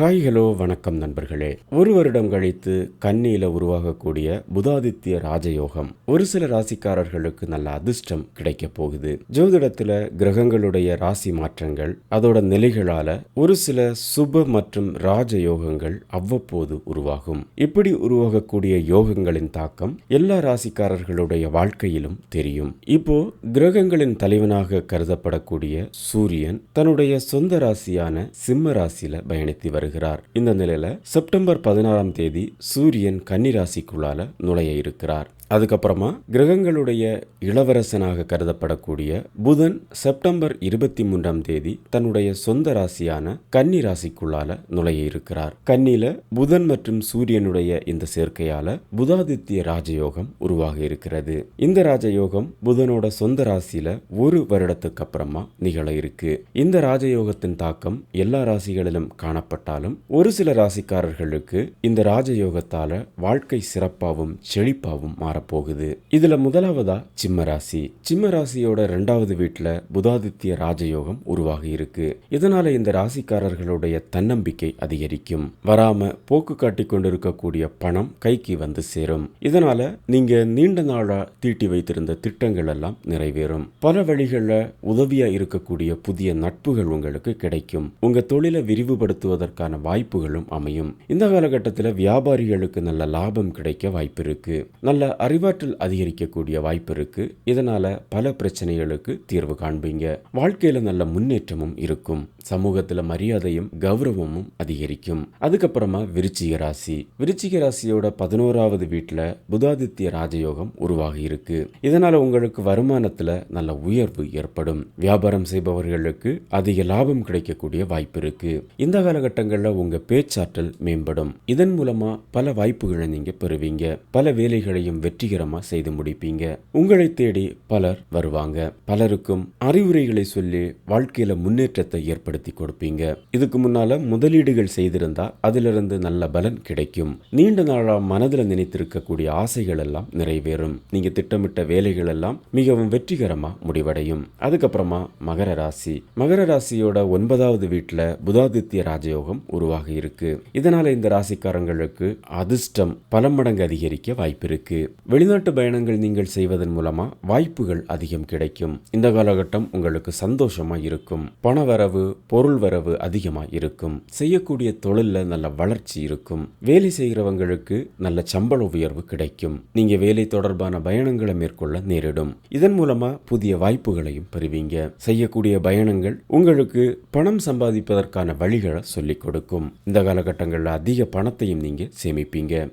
Hi hello வணக்கம் நண்பர்களே. ஒரு வருடம் கழித்து கன்னியில உருவாகக்கூடிய புதாதித்ய ராஜயோகம் ஒரு சில ராசிக்காரர்களுக்கு நல்ல அதிர்ஷ்டம் கிடைக்க போகுது. ஜோதிடத்துல கிரகங்களுடைய ராசி மாற்றங்கள் அதோட நிலைகளால ஒரு சில சுப மற்றும் ராஜயோகங்கள் அவ்வப்போது உருவாகும். இப்படி உருவாகக்கூடிய யோகங்களின் தாக்கம் எல்லா ராசிக்காரர்களுடைய வாழ்க்கையிலும் தெரியும். இப்போ கிரகங்களின் தலைவனாக கருதப்படக்கூடிய சூரியன் தன்னுடைய சொந்த ராசியான சிம்ம ராசியில பயணித்து வருகிறார். இந்த நிலையில செப்டம்பர் பதினாறாம் தேதி சூரியன் கன்னி ராசிக்குள்ளால நுழைய இருக்கிறார். அதுக்கப்புறமா கிரகங்களுடைய இளவரசனாக கருதப்படக்கூடிய புதன் செப்டம்பர் இருபத்தி மூன்றாம் தேதி தன்னுடைய சொந்த ராசியான கன்னி ராசிக்குள்ளால நுழைய இருக்கிறார். கன்னியில புதன் மற்றும் சூரியனுடைய இந்த சேர்க்கையால புதாதித்ய ராஜயோகம் உருவாக இருக்கிறது. இந்த ராஜயோகம் புதனோட சொந்த ராசியில ஒரு வருடத்துக்கு அப்புறமா நிகழ இருக்கு. இந்த ராஜயோகத்தின் தாக்கம் எல்லா ராசிகளிலும் காணப்பட்டாலும் ஒரு சில ராசிக்காரர்களுக்கு இந்த ராஜயோகத்தால வாழ்க்கை சிறப்பாகவும் செழிப்பாகவும் மாறப்போகுது. இதுல முதலாவதா சிம்ம ராசி. சிம்ம ராசியோட ரெண்டாவது வீட்டுல புதாதித்ய ராஜயோகம் உருவாகி இருக்கு. இதனால இந்த ராசிக்காரர்களுடைய தன்னம்பிக்கை அதிகரிக்கும். வராம போக்கு காட்டி கொண்டிருக்கக்கூடிய பணம் கைக்கு வந்து சேரும். இதனால நீங்க நீண்ட நாளா தீட்டி வைத்திருந்த திட்டங்கள் எல்லாம் நிறைவேறும். பல வழிகளில் உதவியா இருக்கக்கூடிய புதிய நட்புகள் உங்களுக்கு கிடைக்கும். உங்க தொழிலை விரிவுபடுத்துவதற்கு விரிவுபடுத்துவதற்கான வாய்ப்புகளும் அமையும். இந்த காலகட்டத்தில் வியாபாரிகளுக்கு நல்ல லாபம் கிடைக்க வாய்ப்பு இருக்கு. நல்ல அறிவாற்றல் அதிகரிக்கக்கூடிய வாய்ப்பு இருக்கு. இதனால பல பிரச்சனைகளுக்கு தீர்வு காண்பீங்க. வாழ்க்கையில நல்ல முன்னேற்றமும் இருக்கும். சமூகத்துல மரியாதையும் கௌரவமும் அதிகரிக்கும். அதுக்கப்புறமா விருச்சிக ராசி. விருச்சிக ராசியோட பதினோராவது வீட்டுல புதாதித்ய ராஜயோகம் உருவாகி இருக்கு. இதனால உங்களுக்கு வருமானத்துல நல்ல உயர்வு ஏற்படும். வியாபாரம் செய்பவர்களுக்கு அதிக லாபம் கிடைக்கக்கூடிய வாய்ப்பு இருக்கு. இந்த காலகட்டங்கள் காலகட்டங்களில் உங்கள் பேச்சாற்றல் மேம்படும். இதன் மூலமா பல வாய்ப்புகளை நீங்கள் பெறுவீங்க. பல வேலைகளையும் வெற்றிகரமாக செய்து முடிப்பீங்க. உங்களை தேடி பலர் வருவாங்க. பலருக்கும் அறிவுரைகளை சொல்லி வாழ்க்கையில் முன்னேற்றத்தை ஏற்படுத்தி கொடுப்பீங்க. இதுக்கு முன்னால் முதலீடுகள் செய்திருந்தா அதிலிருந்து நல்ல பலன் கிடைக்கும். நீண்ட நாளாக மனதில் நினைத்திருக்கக்கூடிய ஆசைகள் எல்லாம் நிறைவேறும். நீங்கள் திட்டமிட்ட வேலைகள் எல்லாம் மிகவும் வெற்றிகரமாக முடிவடையும். அதுக்கப்புறமா மகர ராசி. மகர ராசியோட ஒன்பதாவது வீட்டில் புதாதித்ய ராஜயோகம் உருவாகி இருக்கு இதனால இந்த ராசிக்காரங்களுக்கு அதிர்ஷ்டம் பல மடங்கு அதிகரிக்க வாய்ப்பு இருக்கு வெளிநாட்டு பயணங்கள் நீங்கள் செய்வதன் மூலமா வாய்ப்புகள் அதிகம் கிடைக்கும். இந்த காலகட்டம் உங்களுக்கு சந்தோஷமா இருக்கும். பண வரவு பொருள் வரவு அதிகமா இருக்கும். செய்யக்கூடிய தொழில்ல நல்ல வளர்ச்சி இருக்கும். வேலை செய்கிறவங்களுக்கு நல்ல சம்பள உயர்வு கிடைக்கும். நீங்க வேலை தொடர்பான பயணங்களை மேற்கொள்ள நேரிடும். இதன் மூலமா புதிய வாய்ப்புகளையும் பெறுவீங்க. செய்யக்கூடிய பயணங்கள் உங்களுக்கு பணம் சம்பாதிப்பதற்கான வழிகளை சொல்லிக் கொடுக்கும். இந்த காலகட்டங்களில் அதிக பணத்தையும் நீங்கள் சேமிப்பீங்க.